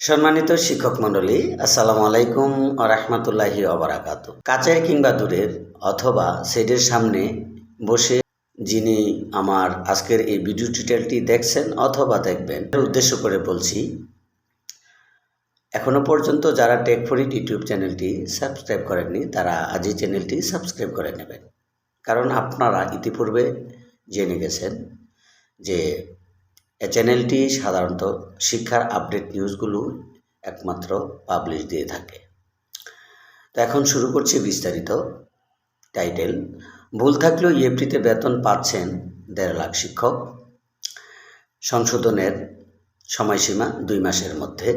সম্মানিত শিক্ষক মণ্ডলী, আসসালামু আলাইকুম রহমতুল্লাহি অবরাকাত কাছের কিংবা দূরের অথবা সেটের সামনে বসে যিনি আমার আজকের এই ভিডিও টিউটোরিয়ালটি দেখছেন অথবা দেখবেন উদ্দেশ্য করে বলছি, এখনও পর্যন্ত যারা টেক ফরিট ইউটিউব চ্যানেলটি সাবস্ক্রাইব করেননি, তারা আজই চ্যানেলটি সাবস্ক্রাইব করে নেবেন। কারণ আপনারা ইতিপূর্বে জেনে গেছেন যে এ চ্যানেলটি সাধারণত শিক্ষার আপডেট নিউজগুলো একমাত্র পাবলিশ দিয়ে থাকে। তো এখন শুরু করছি বিস্তারিত। টাইটেল, ভুল থাকলেও ইএফটিতে বেতন পাচ্ছেন দেড় লাখ শিক্ষক। সংশোধনের সময়সীমা দুই মাসের মধ্যে।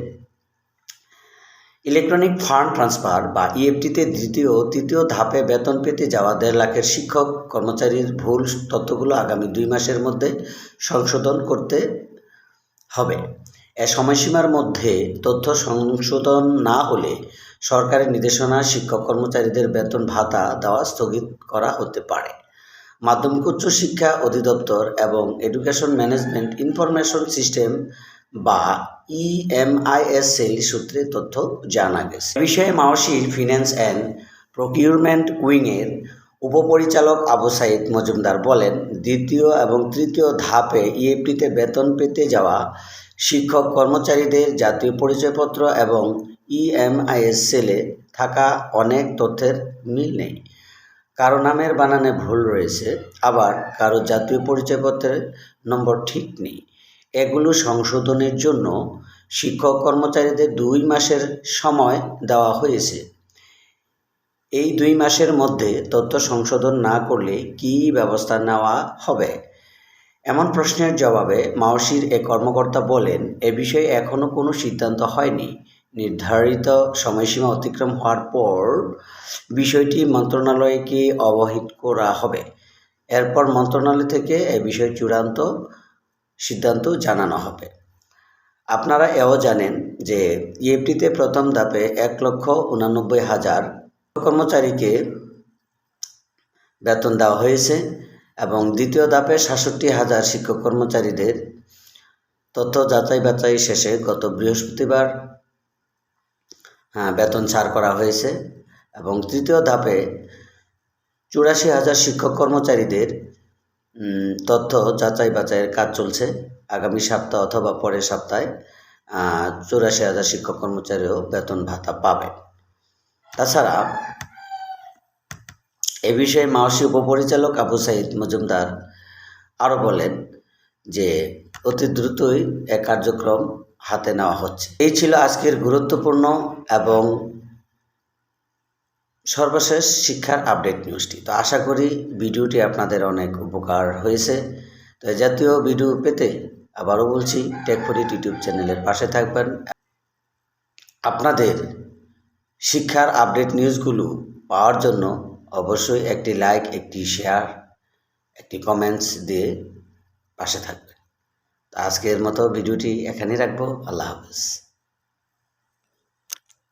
ইলেকট্রনিক ফান্ড ট্রান্সফার বা ইএফটিতে দ্বিতীয় তৃতীয় ধাপে বেতন পেতে যাওয়া দেড় লাখের শিক্ষক কর্মচারীর ভুল তথ্যগুলো আগামী দুই মাসের মধ্যে সংশোধন করতে হবে। এ সময়সীমার মধ্যে তথ্য সংশোধন না হলে সরকারের নির্দেশনা শিক্ষক কর্মচারীদের বেতন ভাতা দেওয়া স্থগিত করা হতে পারে। মাধ্যমিক উচ্চ শিক্ষা অধিদপ্তর এবং এডুকেশন ম্যানেজমেন্ট ইনফরমেশন সিস্টেম বা ইএমআইএস ইএমআইএসএল সূত্রে তথ্য জানা গেছে। বিষয়ে মাওসির ফিন্যান্স অ্যান্ড প্রকিউরমেন্ট উইংয়ের উপপরিচালক আবু সাইদ মজুমদার বলেন, দ্বিতীয় এবং তৃতীয় ধাপে ইএফটিতে বেতন পেতে যাওয়া শিক্ষক কর্মচারীদের জাতীয় পরিচয়পত্র এবং ইএমআইএস সেলে থাকা অনেক তথ্যের মিল নেই। কারও নামের বানানে ভুল রয়েছে, আবার কারও জাতীয় পরিচয়পত্রের নম্বর ঠিক নেই। এগুলো সংশোধনের জন্য শিক্ষক কর্মচারীদের দুই মাসের সময় দেওয়া হয়েছে। এই দুই মাসের মধ্যে তথ্য সংশোধন না করলে কী ব্যবস্থা নেওয়া হবে? এমন প্রশ্নের জবাবে মাওসির এক কর্মকর্তা বলেন, এ বিষয়ে এখনও কোনো সিদ্ধান্ত হয়নি। নির্ধারিত সময়সীমা অতিক্রম হওয়ার পর বিষয়টি মন্ত্রণালয়কে অবহিত করা হবে। এরপর মন্ত্রণালয় থেকে এ বিষয়ে চূড়ান্ত সিদ্ধান্ত জানানো হবে। আপনারা এও জানেন যে ইএফটিতে প্রথম ধাপে এক লক্ষ উনানব্বই হাজার কর্মচারীকে বেতন দেওয়া হয়েছে এবং দ্বিতীয় ধাপে সাতষট্টি হাজার শিক্ষক কর্মচারীদের তথ্য যাচাই বাছাই শেষে গত বৃহস্পতিবার হ্যাঁ, বেতন ছাড় করা হয়েছে এবং তৃতীয় ধাপে চুরাশি হাজার শিক্ষক কর্মচারীদের তথ্য যাচাই বাছাইয়ের কাজ চলছে আগামী সপ্তাহ অথবা পরের সপ্তাহে। চুরাশি হাজার শিক্ষক কর্মচারীও বেতন ভাতা পাবে। তাছাড়া এ বিষয়ে মাওসি উপপরিচালক আবু সাইদ মজুমদার আরও বলেন যে, অতি দ্রুতই এ কার্যক্রম হাতে নেওয়া হচ্ছে। এই ছিল আজকের গুরুত্বপূর্ণ এবং সর্বশেষ শিক্ষার আপডেট নিউজটি। তো আশা করি ভিডিওটি আপনাদের অনেক উপকার হয়েছে। তো জাতীয় ভিডিও পেতে আবারও বলছি, টেকফরিট ইউটিউব চ্যানেলের পাশে থাকবেন। আপনাদের শিক্ষার আপডেট নিউজগুলো পাওয়ার জন্য অবশ্যই একটি লাইক, একটি শেয়ার, একটি কমেন্টস দিয়ে পাশে থাকবেন। তো আজকের মতো ভিডিওটি এখানেই রাখব। আল্লাহ হাফেজ।